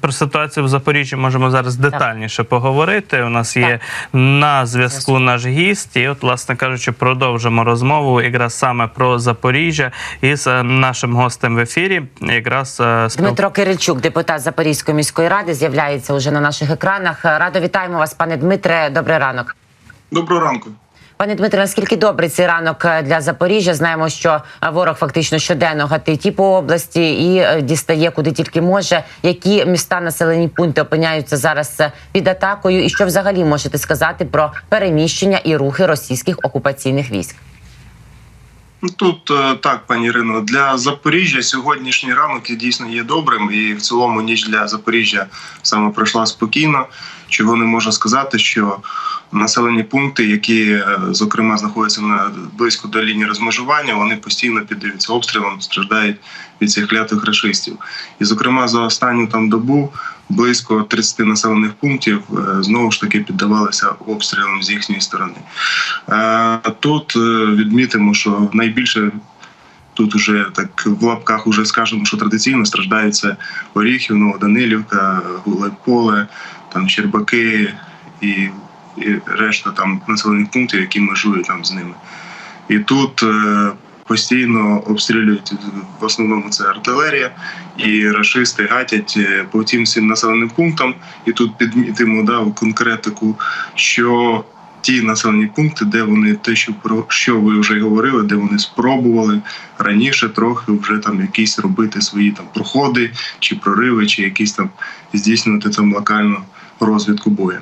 Про ситуацію в Запоріжжі можемо зараз детальніше поговорити. У нас є на зв'язку наш гість, і от, власне кажучи, продовжимо розмову якраз саме про Запоріжжя із е, нашим гостем в ефірі. Якраз е, спіл... Дмитро Кирильчук, депутат Запорізької міської ради, з'являється уже на наших екранах. Радо вітаємо вас, пане Дмитре. Добрий ранок. Доброго ранку. Пане Дмитре, наскільки добрий цей ранок е, для Запоріжжя? Знаємо, що е, ворог фактично щоденно гатить по області і е, дістає куди тільки може. Які міста населені пункти опиняються зараз під атакою? І що взагалі можете сказати про переміщення і рухи російських окупаційних військ? Ну, Тут так, пані Ірино, для Запоріжжя сьогоднішній ранок дійсно є добрим, і в цілому ніч для Запоріжжя саме пройшла спокійно. Чого не можна сказати, що населені пункти, які е, зокрема знаходяться на близько до лінії розмежування, вони постійно піддаються обстрілам, страждають від цих клятих рашистів. І, зокрема, за останню там добу близько 30 населених пунктів е, знову ж таки піддавалися обстрілам з їхньої сторони. Е, Тут відмітимо, що найбільше тут уже так в лапках уже скажемо, що традиційно страждають це Оріхів, Новоданилівка, Гулайполе, там Щербаки і, і решта там населених пунктів, які межують там з ними. І тут е, постійно обстрілюють в основному це артилерія, і рашисти гатять е, по тим всім населеним пунктам. І тут підмітимо да, конкретику, що ті населені пункти, де вони те, що про що ви вже говорили, де вони спробували раніше трохи вже там якісь робити свої там проходи чи прориви, чи якісь там здійснювати там локальну розвідку бою.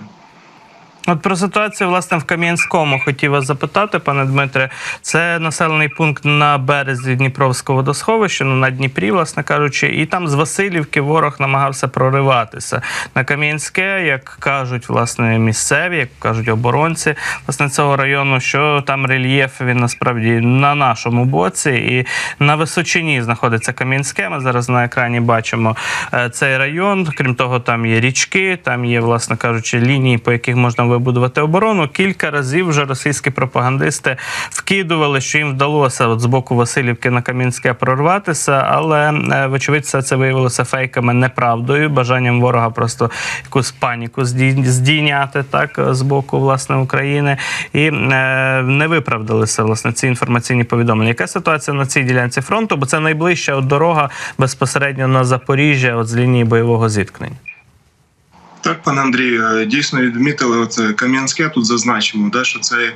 От про ситуацію власне в Кам'янському хотів вас запитати, пане Дмитре. Це населений пункт на березі Дніпровського водосховища, ну на Дніпрі, власне кажучи, і там з Васильівки ворог намагався прориватися на Кам'янське, як кажуть власне місцеві, як кажуть оборонці власне цього району, що там рельєф він насправді на нашому боці, і на височині знаходиться Кам'янське. Ми зараз на екрані бачимо е, цей район. Крім того, там є річки, там є, власне кажучи, лінії, по яких можна вибудувати оборону. Кілька разів вже російські пропагандисти вкидували, що їм вдалося от з боку Васильівки на Кам'янське прорватися, але е, вочевидь, все це виявилося фейками, неправдою, бажанням ворога просто якусь паніку здій- здійняти так з боку власне України, і е, не виправдалися власне ці інформаційні повідомлення. Яка ситуація на цій ділянці фронту? Бо це найближча от дорога безпосередньо на Запоріжжя, от з лінії бойового зіткнення. Так, пане Андрію, е, дійсно відмітили оце Кам'янське. Тут зазначимо, да, що це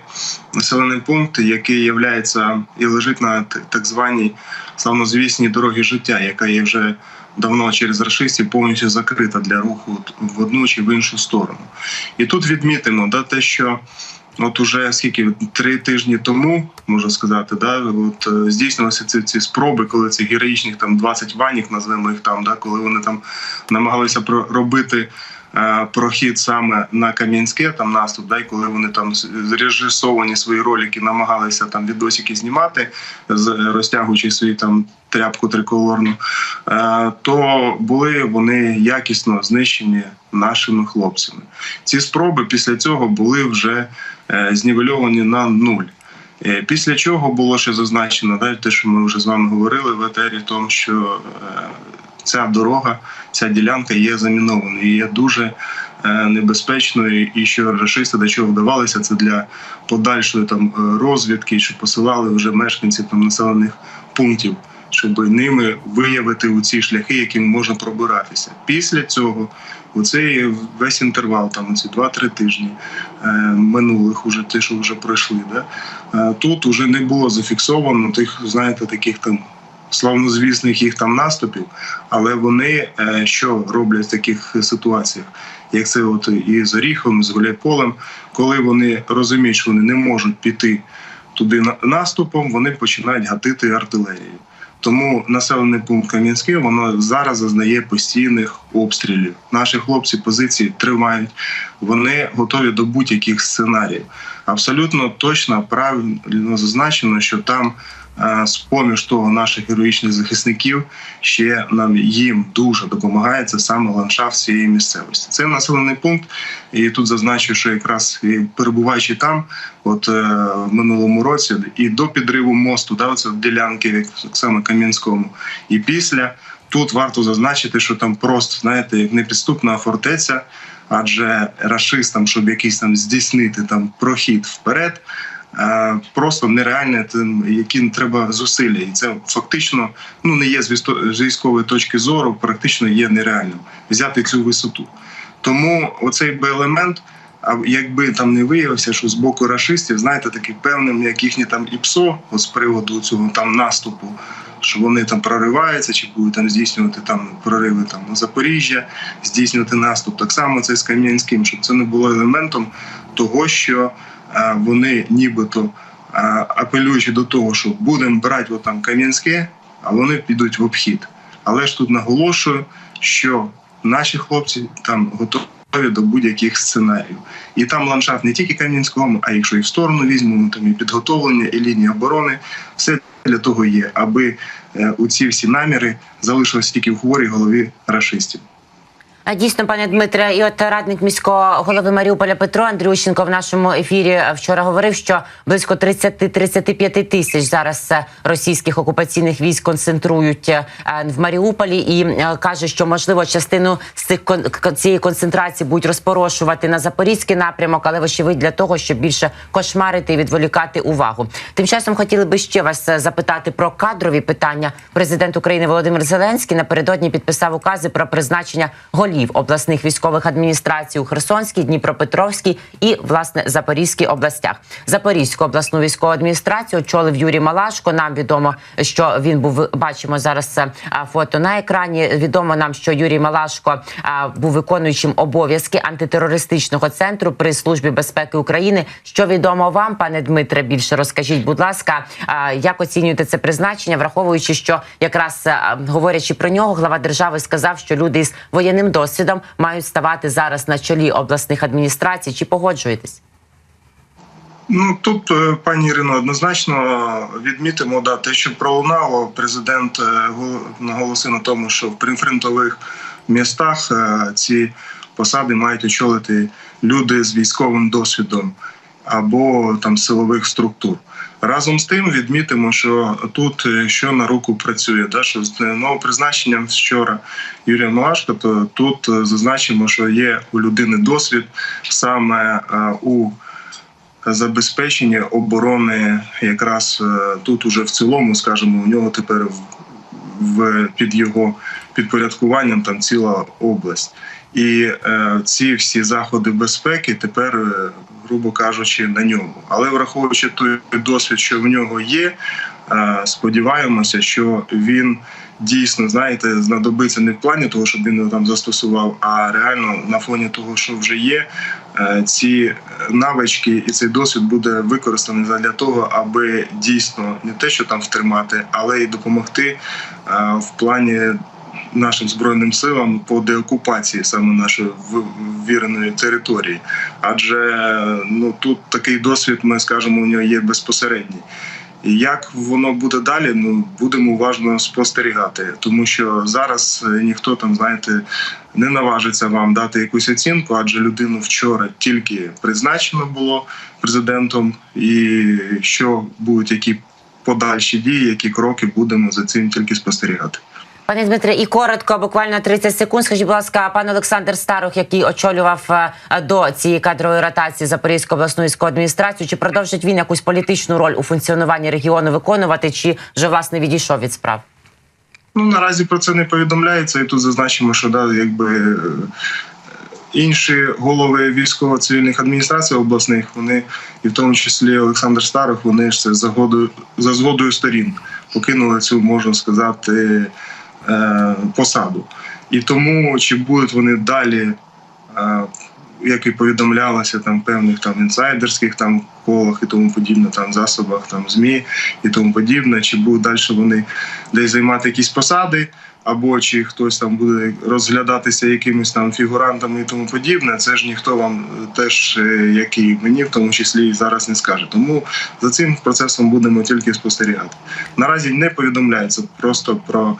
населений пункт, який являється і лежить на так званій славнозвісній дорогі життя, яка є вже давно через рашистів повністю закрита для руху в одну чи в іншу сторону. І тут відмітимо да, те, що. От уже скільки три тижні тому можна сказати, да от е, здійснилися ці, ці спроби, коли ці героїчних там 20 ванів, назвемо їх там, да, коли вони там намагалися про- робити е, прохід саме на Кам'янське, там наступ, да, і коли вони там зрежисовані свої ролики, намагалися там відосики знімати, розтягуючи свої там тряпку триколорну, е, то були вони якісно знищені нашими хлопцями. Ці спроби після цього були вже е, знівельовані на нуль. Е, Після чого було ще зазначено, те, що ми вже з вами говорили в етері, тому що е, ця дорога, ця ділянка є замінованою, і є дуже е, небезпечною, і що рашисти до чого вдавалися, це для подальшої там е, розвідки, що посилали вже мешканців там населених пунктів, щоб ними виявити у ці шляхи, яким можна пробиратися. Після цього. У цей весь інтервал, там ці 2-3 тижні е, минулих, уже ті, що вже пройшли, да, е, тут уже не було зафіксовано тих, знаєте, таких там славнозвісних їх там наступів, але вони е, що роблять в таких ситуаціях, як це от і з Оріхом, і з Гуляйполем, коли вони розуміють, що вони не можуть піти туди на- наступом, вони починають гатити артилерією. Тому населений пункт Кам'янське воно зараз зазнає постійних обстрілів. Наші хлопці позиції тримають, вони готові до будь-яких сценаріїв. Абсолютно точно правильно зазначено, що там з поміж того наших героїчних захисників ще нам їм дуже допомагає це саме ландшафт цієї місцевості. Це населений пункт, і тут зазначу, що якраз перебуваючи там, от е, в минулому році, і до підриву мосту, да, оце ділянки, як саме Кам'янському, і після. тут варто зазначити, що там просто знаєте, як непідступна фортеця, адже рашистам, щоб якийсь там здійснити там прохід вперед. Просто нереальне тим, які треба зусилля, і це фактично ну не є з військової точки зору, практично є нереальним взяти цю висоту. Тому оцей би елемент, якби там не виявився, що з боку рашистів, знаєте, таким певним, як їхні там ІПСО, з приводу цього там наступу, що вони там прориваються, чи будуть там здійснювати там прориви там на Запоріжжя, здійснювати наступ. Так само це з Кам'янським, щоб це не було елементом того, що вони нібито апелюючи до того, що будемо брати от там Кам'янське, а вони підуть в обхід. Але ж тут наголошую, що наші хлопці там готові до будь-яких сценаріїв. І там ландшафт не тільки Кам'янського, а якщо і в сторону візьмемо, там і підготовлення, і лінії оборони, все для того є, аби е, у ці всі наміри залишилися тільки в хворій голові рашистів. Дійсно, пане Дмитре, і от радник міського голови Маріуполя Петро Андрющенко в нашому ефірі вчора говорив, що близько 30-35 тисяч зараз е, російських окупаційних військ концентрують е, в Маріуполі, і е, каже, що можливо частину з цих цієї концентрації будуть розпорошувати на запорізький напрямок, але вочевидь для того, щоб більше кошмарити і відволікати увагу. Тим часом хотіли би ще вас е, запитати про кадрові питання. Президент України Володимир Зеленський напередодні підписав укази про призначення голів обласних військових адміністрацій у Херсонській, Дніпропетровській і власне Запорізькій областях. Запорізьку обласну військову адміністрацію очолив Юрій Малашко. Нам відомо, що він був бачимо зараз це фото на екрані. Відомо нам, що Юрій Малашко був виконуючим обов'язки антитерористичного центру при службі безпеки України. Що відомо вам, пане Дмитре? Більше розкажіть, будь ласка, як оцінюєте це призначення, враховуючи, що якраз говорячи про нього, глава держави сказав, що люди із воєнним досвідом мають ставати зараз на чолі обласних адміністрацій. Чи погоджуєтесь? Ну тут, е, пані Ірино, однозначно відмітимо да, те, що пролунало. Президент е, наголосив на тому, що в прифронтових містах е, ці посади мають очолити люди з військовим досвідом або там силових структур. Разом з тим відмітимо, що тут е, що на руку працює, да, що з новопризначенням вчора Юрія Малашка, то тут е, зазначимо, що є у людини досвід саме е, у забезпечення оборони, якраз е, тут уже в цілому, скажімо, у нього тепер в, під його підпорядкуванням там ціла область. І е, ці всі заходи безпеки тепер, е, грубо кажучи, на ньому. Але враховуючи той досвід, що в нього є, е, сподіваємося, що він дійсно знаєте знадобиться не в плані того, щоб він його там застосував, а реально на фоні того, що вже є, е, ці навички і цей досвід буде використаний для того, аби дійсно не те, що там втримати, але й допомогти е, в плані нашим збройним силам по деокупації саме нашої в- території. Адже ну тут такий досвід, ми скажемо, у нього є безпосередній. І як воно буде далі, ну будемо уважно спостерігати, тому що зараз е, ніхто там, знаєте, не наважиться вам дати якусь оцінку, адже людину вчора тільки призначено було президентом, і що будуть які подальші дії, які кроки будемо за цим тільки спостерігати. Пане Дмитре, і коротко, буквально 30 секунд. Скажіть, будь ласка, пан Олександр Старух, який очолював е, до цієї кадрової ротації Запорізьку обласну військову адміністрацію, чи продовжить він якусь політичну роль у функціонуванні регіону виконувати, чи вже власне відійшов від справ? Ну наразі про це не повідомляється, і тут зазначимо, що да, якби е, інші голови військово-цивільних адміністрацій обласних, вони, і в тому числі Олександр Старих, вони ж це за згодою за згодою сторін покинули цю, можна сказати, посаду. І тому чи будуть вони далі. е, Як і повідомлялося там певних там інсайдерських там колах і тому подібне, там засобах, там змі і тому подібне, чи будуть далі вони десь займати якісь посади, або чи хтось там буде розглядатися якимись там фігурантами і тому подібне. Це ж ніхто вам е, теж, е, як і мені, в тому числі і зараз не скаже. Тому за цим процесом будемо тільки спостерігати. Наразі не повідомляється просто про.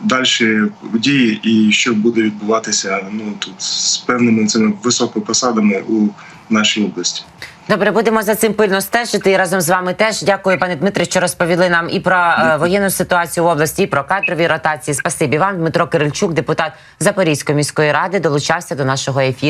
Далі дії і що буде відбуватися ну тут з певними цими високопосадами у нашій області. Добре, будемо за цим пильно стежити і разом з вами теж. Дякую, пане Дмитре, що розповіли нам і про е, воєнну ситуацію в області, і про кадрові ротації. Спасибі вам, Дмитро Кирильчук, депутат Запорізької міської ради, долучався до нашого ефіру.